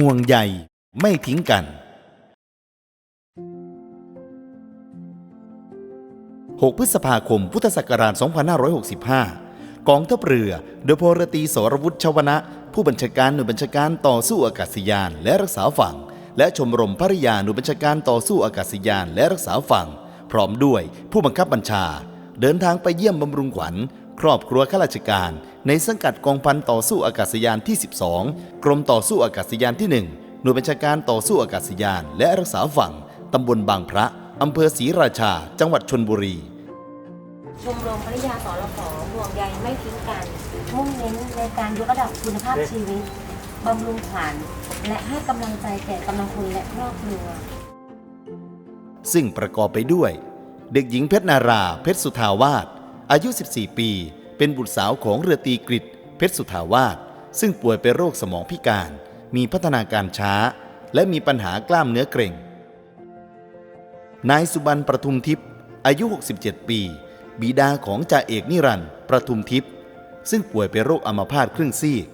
ห่วงใยไม่ทิ้งกัน 6 พฤษภาคม พุทธศักราช 2565 กองทัพเรือ โดยพลตีสรวุฒิชวนะ ผู้บัญชาการหน่วยบัญชาการต่อสู้อากาศยาน และรักษาฝั่ง และชมรมภริยาหน่วยบัญชาการต่อสู้อากาศยาน และรักษาฝั่ง พร้อมด้วยผู้บังคับบัญชา เดินทางไปเยี่ยมบำรุงขวัญ ครอบครัวข้าราชการ ในสังกัดกองพันต่อสู้อากาศยานที่ 12 กรมต่อสู้อากาศยานที่ 1 หน่วยบัญชาการต่อสู้อากาศยาน และรักษาฝั่งตำบลบางพระอำเภอศรีราชา จังหวัดชนบุรี ชมรมภริยาสรขห่วงใยไม่ทิ้งกัน มุ่งเน้นในการยกระดับคุณภาพชีวิตบำรุงขวัญและให้กำลังใจแก่กำลังพลและครอบครัว ซึ่งประกอบไปด้วย เด็กหญิงเพชรนารา เพชรสุทาวาส อายุ 14 ปี เป็นบุตรสาวของเรือตีกฤษเพชรสุทาวาสซึ่งป่วยเป็นโรคสมองพิการ มีพัฒนาการช้า และมีปัญหากล้ามเนื้อเกร็ง นายสุบรรณประทุมทิพย์อายุ 67 ปี บิดาของจ่าเอกนิรันด์ประทุมทิพย์ซึ่งป่วยเป็นโรคอัมพาตครึ่งซีก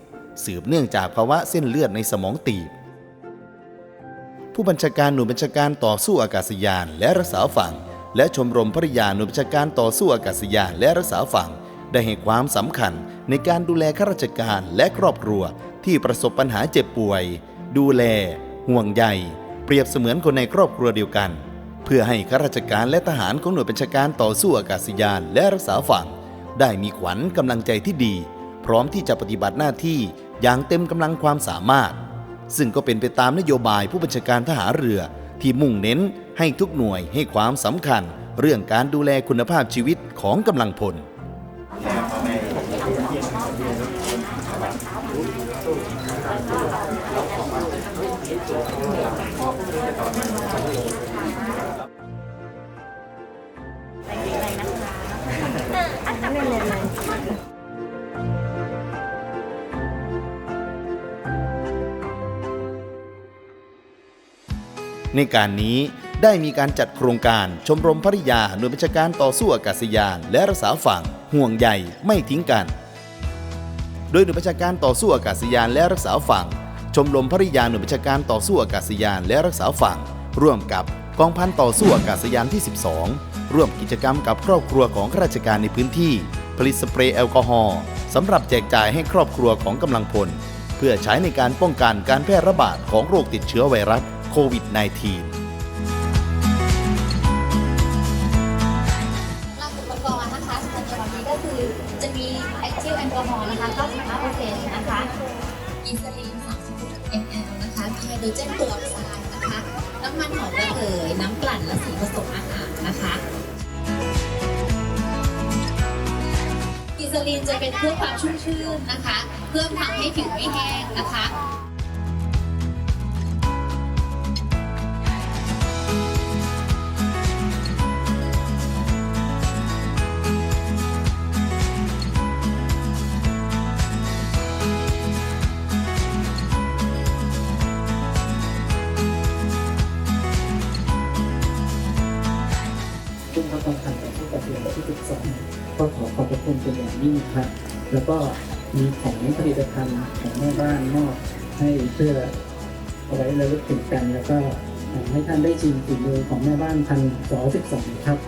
สืบเนื่องจากภาวะเส้นเลือดในสมองตีบ ผู้บัญชาการหน่วยบัญชาการต่อสู้อากาศยานและรักษาฝั่ง และชมรมภริยาหน่วยบัญชาการต่อสู้อากาศยานและรักษาฝั่ง ได้ให้ความสำคัญในการดูแลข้าราชการและครอบครัวที่ประสบปัญหาเจ็บป่วย ดูแล ห่วงใย เปรียบเสมือนคนในครอบครัวเดียวกัน เพื่อให้ข้าราชการและทหารของหน่วยบัญชาการต่อสู้อากาศยานและรักษาฝั่ง ได้มีขวัญกำลังใจที่ดี พร้อมที่จะปฏิบัติหน้าที่อย่างเต็มกำลังความสามารถ ซึ่งก็เป็นไปตามนโยบายผู้บัญชาการทหารเรือ ที่มุ่งเน้นให้ทุกหน่วยให้ความสำคัญ เรื่องการดูแลคุณภาพชีวิตของกำลังพล ในการนี้ได้มีการจัดโครงการชมรมภริยาหน่วยบัญชาการต่อสู้อากาศยาน และรักษาฝั่งห่วงใยไม่ทิ้งกัน โดยหน่วยบัญชาการต่อสู้อากาศยานและรักษาฝั่ง ชมรมภริยาหน่วยบัญชาการต่อสู้อากาศยานและรักษาฝั่ง ร่วมกับกองพันต่อสู้อากาศยานที่ 12 ร่วมกิจกรรมกับครอบครัวของข้าราชการในพื้นที่ ผลิตสเปรย์แอลกอฮอล์สำหรับแจกจ่ายให้ครอบครัวของกำลังพล เพื่อใช้ในการป้องกันการแพร่ระบาดของโรคติดเชื้อไวรัส โควิด -19 หลักอุปกรณ์นะคะในวันนี้ก็คือจะมีแอคทิฟแอลกอฮอล์นะคะ95%นต์นะคะอินซูลิน36 ml นะคะมีไฮโดรเจนตัวออกไซด์นะคะ น้ำมันหอมระเหย น้ำกลั่นและสีผสมอาหารนะคะอินซูลินจะเป็นเพื่อความชุ่มชื่นนะคะ เพื่อทำให้ผิวไม่แห้งนะคะ ซึ่งพระกองพันต่อสู้กับเรือที่12ก็ขอขอบพระคุณเป็นอย่างยิ่งครับ แล้วก็มีของผลิตภัณฑ์ของแม่บ้านมอบให้เพื่อเอาไว้ระลึกถึงกัน แล้วก็ให้ท่านได้ชิมฝีมือของแม่บ้านพันสอ12ครับ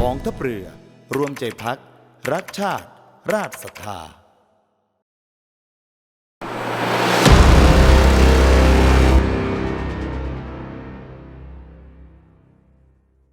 กองทัพเรือ รวมใจพัก รักชาติ ราชศรัทธา